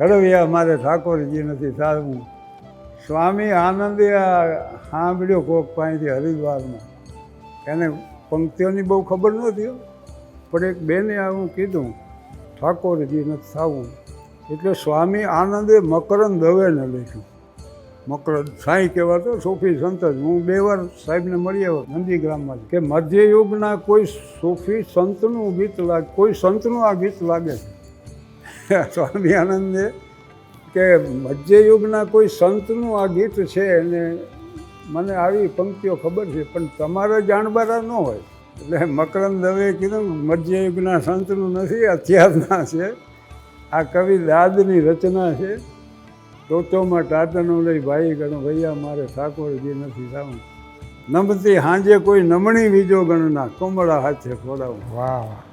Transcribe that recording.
ઘડવિયા મારે ઠાકોરજી નથી સારું સ્વામી આનંદે આ સાંભળ્યો કોક પાસેથી હરિદ્વારમાં. એને પંક્તિઓની બહુ ખબર નહોતી પણ એક બેને આવું કીધું, ઠાકોરજી નથી થવું એટલે સ્વામી આનંદે મકરંદ દવેને લખ્યું. મકરંદ સાંઈ કહેવાતો, સોફી સંત જ. હું બે વાર સાહેબને મળી આવ્યો નંદીગ્રામમાં કે, મધ્યયુગના કોઈ સોફી સંતનું ગીત લાગે, કોઈ સંતનું આ ગીત લાગે છે? સ્વામી આનંદે કે મધ્યયુગના કોઈ સંતનું આ ગીત છે અને મને આવી પંક્તિઓ ખબર છે, પણ તમારે જાણબારા ન હોય. એટલે મકરંદ દવે કીધું, મધ્યયુગના સંતનું નથી, અત્યારના છે. આ કવિ દાદની રચના છે. ટોચોમાં ટાટનો લઈ ભાઈ ગણો, ભૈયા, મારે ઠાકોરજી નથી થવું નમતી હાંજે કોઈ નમણી બીજો ગણના, કોમળા હાથે ખોડાવું. વાહ વાહ.